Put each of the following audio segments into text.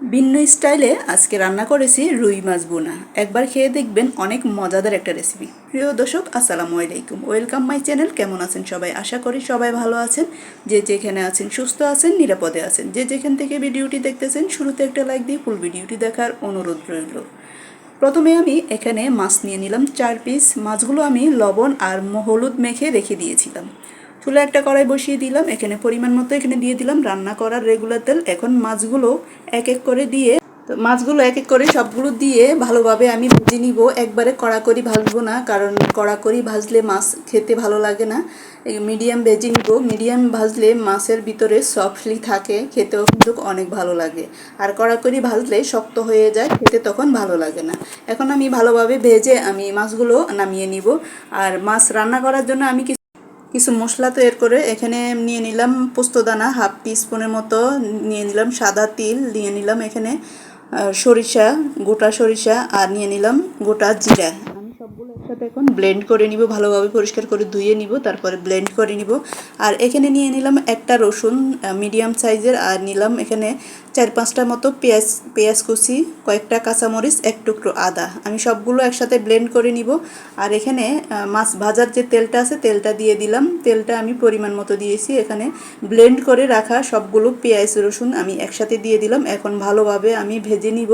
ভিন্ন স্টাইলে আজকে রান্না করেছি রুই মাছ বোনা একবার খেয়ে দেখবেন অনেক মজাদার একটা রেসিপি প্রিয় দর্শক, আসসালামু আলাইকুম। ওয়েলকাম মাই চ্যানেল কেমন আছেন সবাই? আশা করি সবাই ভালো আছেন। যে যেখানে আছেন সুস্থ আছেন, নিরাপদে আছেন। যে যেখান থেকে ভিডিওটি দেখতেছেন, শুরুতে একটা লাইক দিয়ে ফুল ভিডিওটি দেখার অনুরোধ রইল। প্রথমে আমি এখানে মাছ নিয়ে নিলাম। চার পিস মাছগুলো আমি লবণ আর হলুদ মেখে রেখে দিয়েছিলাম। চুলে একটা কড়াই বসিয়ে দিলাম, এখানে পরিমাণ মতো এখানে দিয়ে দিলাম, রান্না করার রেগুলার তেল। এখন মাছগুলো এক এক করে দিয়ে, তো মাছগুলো এক এক করে সবগুলো দিয়ে ভালোভাবে আমি ভেজে নিব। একবারে কড়াকড়ি ভাজবো না, কারণ কড়াকড়ি ভাজলে মাছ খেতে ভালো লাগে না। মিডিয়াম ভেজে নিব। মিডিয়াম ভাজলে মাছের ভিতরে সফটলি থাকে, খেতেও কিন্তু অনেক ভালো লাগে। আর কড়াকড়ি ভাজলে শক্ত হয়ে যায়, খেতে তখন ভালো লাগে না। এখন আমি ভালোভাবে ভেজে আমি মাছগুলো নামিয়ে নিব। আর মাছ রান্না করার জন্য আমি কিছু মশলা তৈরি করে এখানে নিয়ে নিলাম পোস্তদানা, হাফ স্পুনের মতো নিয়ে নিলাম সাদা তিল, নিয়ে নিলাম এখানে সরিষা, গোটা সরিষা আর নিয়ে নিলাম গোটা জিরা। আমি সবগুলো একসাথে এখন ব্লেন্ড করে নিব, ভালোভাবে পরিষ্কার করে ধুয়ে নিব, তারপরে ব্লেন্ড করে নিব। আর এখানে নিয়ে নিলাম একটা রসুন মিডিয়াম সাইজের আর নিলাম এখানে চার পাঁচটা মতো পেঁয়াজ পেঁয়াজ কুচি, কয়েকটা কাঁচামরিচ, এক টুকরো আদা। আমি সবগুলো একসাথে ব্লেন্ড করে নিব। আর এখানে মাছ ভাজার যে তেলটা আছে, তেলটা দিয়ে দিলাম। তেলটা আমি পরিমাণ মতো দিয়েছি। এখানে ব্লেন্ড করে রাখা সবগুলো পেঁয়াজ, রসুন আমি একসাথে দিয়ে দিলাম। এখন ভালোভাবে আমি ভেজে নিব,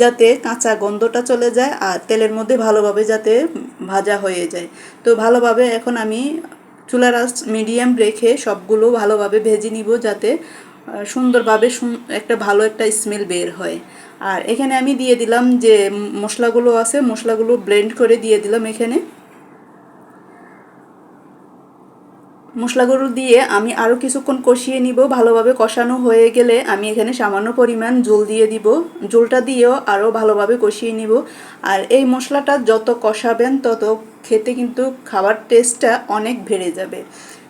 যাতে কাঁচা গন্ধটা চলে যায় আর তেলের মধ্যে ভালোভাবে যাতে ভাজা হয়ে যায়। তো ভালোভাবে এখন আমি চুলার মিডিয়াম রেখে সবগুলো ভালোভাবে ভেজে নিব, যাতে সুন্দরভাবে সুন- একটা ভালো একটা স্মেল বের হয়। আর এখানে আমি দিয়ে দিলাম যে মশলাগুলো আছে, মশলাগুলো ব্লেন্ড করে দিয়ে দিলাম এখানে। মশলাগুলো দিয়ে আমি আরও কিছুক্ষণ কষিয়ে নিব। ভালোভাবে কষানো হয়ে গেলে আমি এখানে সামান্য পরিমাণ জল দিয়ে দিব। জলটা দিয়েও আরও ভালোভাবে কষিয়ে নিব। আর এই মশলাটা যত কষাবেন তত খেতে কিন্তু খাবার টেস্টটা অনেক বেড়ে যাবে।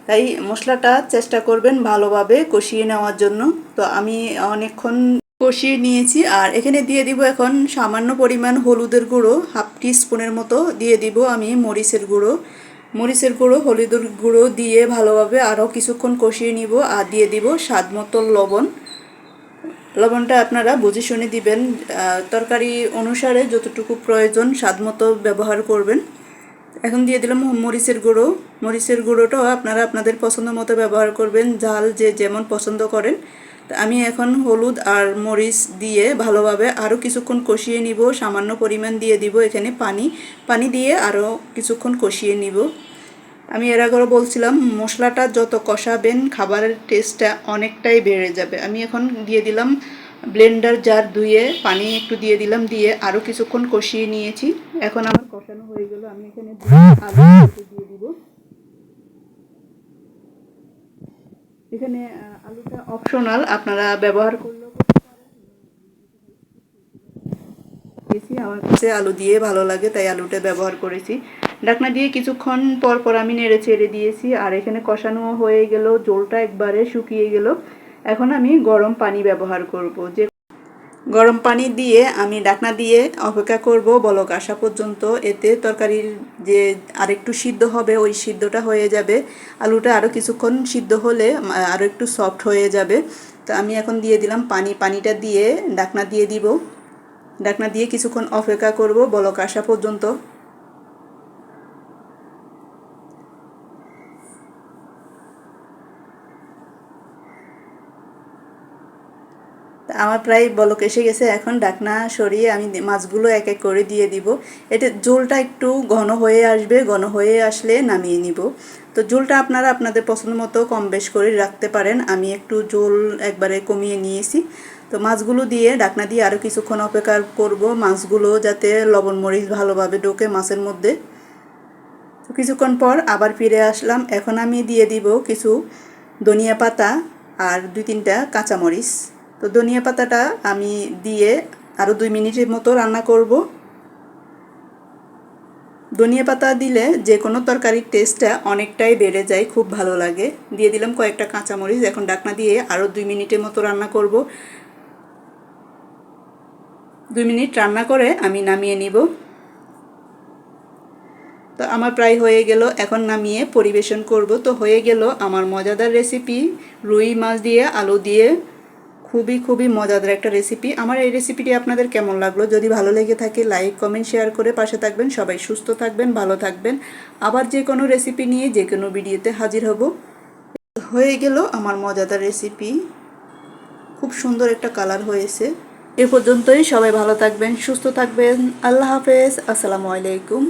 তাই মশলাটা চেষ্টা করবেন ভালোভাবে কষিয়ে নেওয়ার জন্য। তো আমি অনেকক্ষণ কষিয়ে নিয়েছি আর এখানে দিয়ে দিব এখন সামান্য পরিমাণ হলুদের গুঁড়ো, হাফ টি স্পুনের মতো দিয়ে দিব আমি মরিচের গুঁড়ো। মরিচের গুঁড়ো, হলুদের গুঁড়ো দিয়ে ভালোভাবে আরও কিছুক্ষণ কষিয়ে নিব আর দিয়ে দিব স্বাদ মতো লবণ। লবণটা আপনারা বুঝে শুনে দিবেন তরকারি অনুসারে যতটুকু প্রয়োজন স্বাদ মতো ব্যবহার করবেন। এখন দিয়ে দিলাম মরিচের গুঁড়ো। মরিচের গুঁড়োটাও আপনারা আপনাদের পছন্দ মতো ব্যবহার করবেন, ঝাল যে যেমন পছন্দ করেন। আমি এখন হলুদ আর মরিচ দিয়ে ভালোভাবে আরও কিছুক্ষণ কষিয়ে নিব। সামান্য পরিমাণ দিয়ে দিব এখানে পানি। পানি দিয়ে আরও কিছুক্ষণ কষিয়ে নিব। আমি এর আগেও বলছিলাম, মশলাটা যত কষাবেন খাবারের টেস্টটা অনেকটাই বেড়ে যাবে। আমি এখন দিয়ে দিলাম ব্লেন্ডার জার ধুয়ে পানি একটু দিয়ে দিলাম, দিয়ে আরও কিছুক্ষণ কষিয়ে নিয়েছি। এখন আমার কষানো হয়ে গেল, আমি এখানে দিয়ে দিব। এখানে আলুটা অপশনাল আপনারা ব্যবহার পারেন। দিয়েছি আমার কাছে আলু দিয়ে ভালো লাগে, তাই আলুটা ব্যবহার করেছি। ডাকনা দিয়ে কিছুক্ষণ পর পর আমি নেড়ে ছেড়ে দিয়েছি, আর এখানে কষানো হয়ে গেল, জলটা একবারে শুকিয়ে গেল। এখন আমি গরম পানি ব্যবহার করব, যে গরম পানি দিয়ে আমি ডাকনা দিয়ে অপেক্ষা করব বলক। আসা পর্যন্ত এতে তরকারির যে আরেকটু সিদ্ধ হবে, ওই সিদ্ধটা হয়ে যাবে। আলুটা আরও কিছুক্ষণ সিদ্ধ হলে আরও একটু সফট হয়ে যাবে। তো আমি এখন দিয়ে দিলাম পানি। পানিটা দিয়ে ডাকনা দিয়ে দিব। ডাকনা দিয়ে কিছুক্ষণ অপেক্ষা করব বলক। আসা পর্যন্ত আমার প্রায় বলক এসে গেছে, এখন ডাকনা সরিয়ে আমি মাছগুলো এক এক করে দিয়ে দিব। এটা ঝোলটা একটু ঘন হয়ে আসবে, ঘন হয়ে আসলে নামিয়ে নিব। তো ঝোলটা আপনারা আপনাদের পছন্দ মতো কম বেশ করে রাখতে পারেন। আমি একটু ঝোল একবারে কমিয়ে নিয়েছি। তো মাছগুলো দিয়ে, ডাকনা দিয়ে আরও কিছুক্ষণ অপেক্ষা করব। মাছগুলো যাতে লবণ মরিচ ভালোভাবে ঢোকে মাছের মধ্যে। তো কিছুক্ষণ পর আবার ফিরে আসলাম। এখন আমি দিয়ে দিব কিছু ধনিয়া পাতা আর দুই তিনটা কাঁচামরিচ। তো ধনিয়া পাতাটা আমি দিয়ে আরও দুই মিনিটের মতো রান্না করব। ধনিয়া পাতা দিলে যে কোনো তরকারির টেস্টটা অনেকটাই বেড়ে যায়, খুব ভালো লাগে। দিয়ে দিলাম কয়েকটা কাঁচামরিচ, এখন ডাকনা দিয়ে আরও দুই মিনিটের মতো রান্না করব। দুই মিনিট রান্না করে আমি নামিয়ে নিব। তো আমার প্রায় হয়ে গেল, এখন নামিয়ে পরিবেশন করব। তো হয়ে গেল আমার মজাদার রেসিপি রুই মাছ দিয়ে, আলু দিয়ে। খুবই খুবই মজাদার একটা রেসিপি আমার এই রেসিপিটি আপনাদের কেমন লাগল? যদি ভালো লেগে থাকে লাইক কমেন্ট শেয়ার করে পাশে থাকবেন। সবাই সুস্থ থাকবেন, ভালো থাকবেন। আবার যে কোনো রেসিপি নিয়ে যে কোনো ভিডিওতে হাজির হব। হয়ে গেল আমার মজাদার রেসিপি খুব সুন্দর একটা কালার হয়েছে। এ পর্যন্তই সবাই ভালো থাকবেন, সুস্থ থাকবেন। আল্লাহ হাফেজ। আসসালামু আলাইকুম।